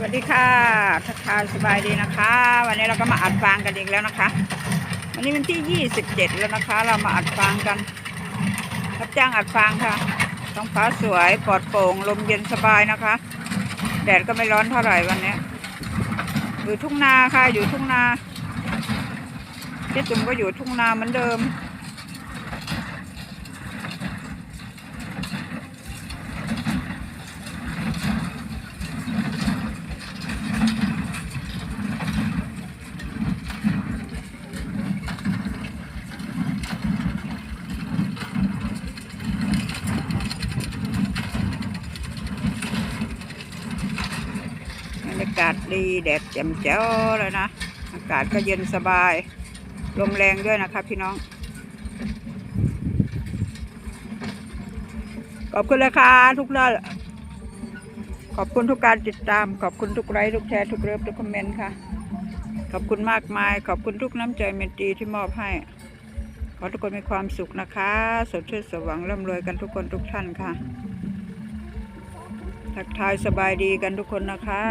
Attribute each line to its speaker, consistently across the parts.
Speaker 1: สวัสดีค่ะทักทายสบายดีนะคะ วันนี้เราก็มาอัดฟางกันอีกแล้วนะคะ วันนี้เป็นที่ 27 แล้วนะคะ เรามาอัดฟางกันรับจ้างอัดฟางค่ะท้องฟ้าสวยปลอดโปร่งลมเย็นสบายนะคะ แดดก็ไม่ร้อนเท่าไหร่วันนี้อยู่ทุ่งนาค่ะอยู่ทุ่งนาเจ๊จุ๋มก็อยู่ทุ่งนาเหมือนเดิมากาศดีแดดแจ่มแจ้วเลยนะ อากาศก็เย็นสบาย ลมแรงด้วยนะคะพี่น้อง ขอบคุณเลยค่ะทุกท่านขอบคุณทุกการติดตาม ขอบคุณทุกไลค์ทุกแชร์ทุกเลิฟทุกคอมเมนต์ค่ะ ขอบคุณมากมาย ขอบคุณทุกน้ำใจเมตตีที่มอบให้ ขอทุกคนมีความสุขนะคะ สดชื่นสว่างร่ำรวยกันทุกคนทุกท่านค่ะ ทักทายสบายดีกันทุกคนนะคะ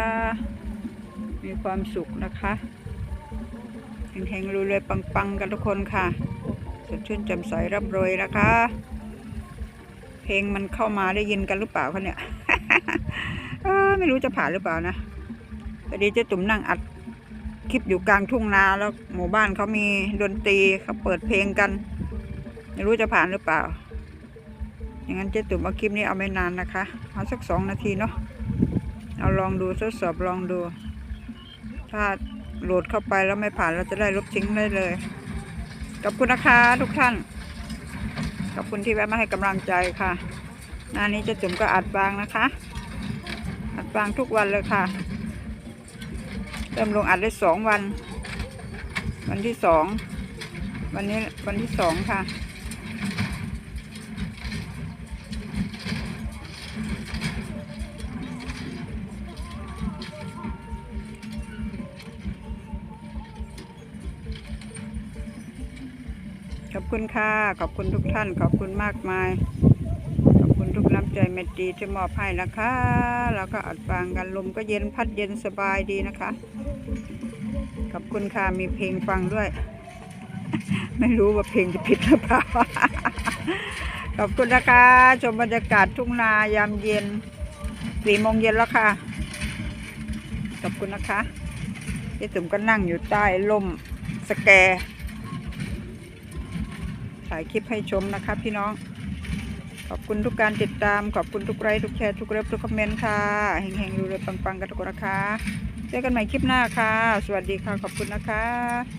Speaker 1: มีความสุขนะคะเฮงๆรวยๆปังๆ กันทุกคนค่ะ สดชื่นแจ่มใสร่ำรวยนะคะ เพลงมันเข้ามาได้ยินกันหรือเปล่าคะเนี่ยไม่รู้จะผ่านหรือเปล่านะพอดีเจ๊ตุ่มนั่งอัดคลิปอยู่กลางทุ่งนาแล้วหมู่บ้านเขามีดนตรีเขาเปิดเพลงกัน ไม่รู้จะผ่านหรือเปล่า อย่างนั้นเจ๊ตุ่มเอาคลิปนี้เอาไม่นานนะคะ เอาสักสองนาทีเนาะ เอาลองดูทดสอบลองดู ถ้าโหลดเข้าไปแล้วไม่ผ่านเราจะได้ลบทิ้งได้เลย ขอบคุณนะคะทุกท่าน ขอบคุณที่แวะมาให้กำลังใจค่ะหน้านี้เจะจุ่มก็อัดฟางนะคะอัดฟางทุกวันเลยค่ะ เริ่มลงอัดได้สองวัน วันที่สอง วันนี้วันที่สองค่ะ อบคุณค่ะ ขอบคุณทุกท่าน ขอบคุณมากมาย ขอบคุณทุกน้ำใจเมตตีที่มอบให้นะคะ แล้วก็อัดฟังกันลมก็เย็นพัดเย็นสบายดีนะคะ ขอบคุณค่ะ มีเพลงฟังด้วย ไม่รู้ว่าเพลงจะผิดหรือเปล่า ขอบคุณนะคะ ชมบรรยากาศทุ่งนายามเย็นสี่โมงเย็นแล้วค่ะ ขอบคุณนะคะเจ๊จุ๋มก็นั่งอยู่ใต้ร่มสแก ถ่ายคลิปให้ชมนะคะพี่น้อง ขอบคุณทุกการติดตาม ขอบคุณทุกไลค์ทุกแชร์ทุกเล็บทุกคอมเมนต์ค่ะเฮงๆดูเลยปังๆกันทุกคนนะคะเจอกันใหม่คลิปหน้าค่ะ สวัสดีค่ะ ขอบคุณนะคะ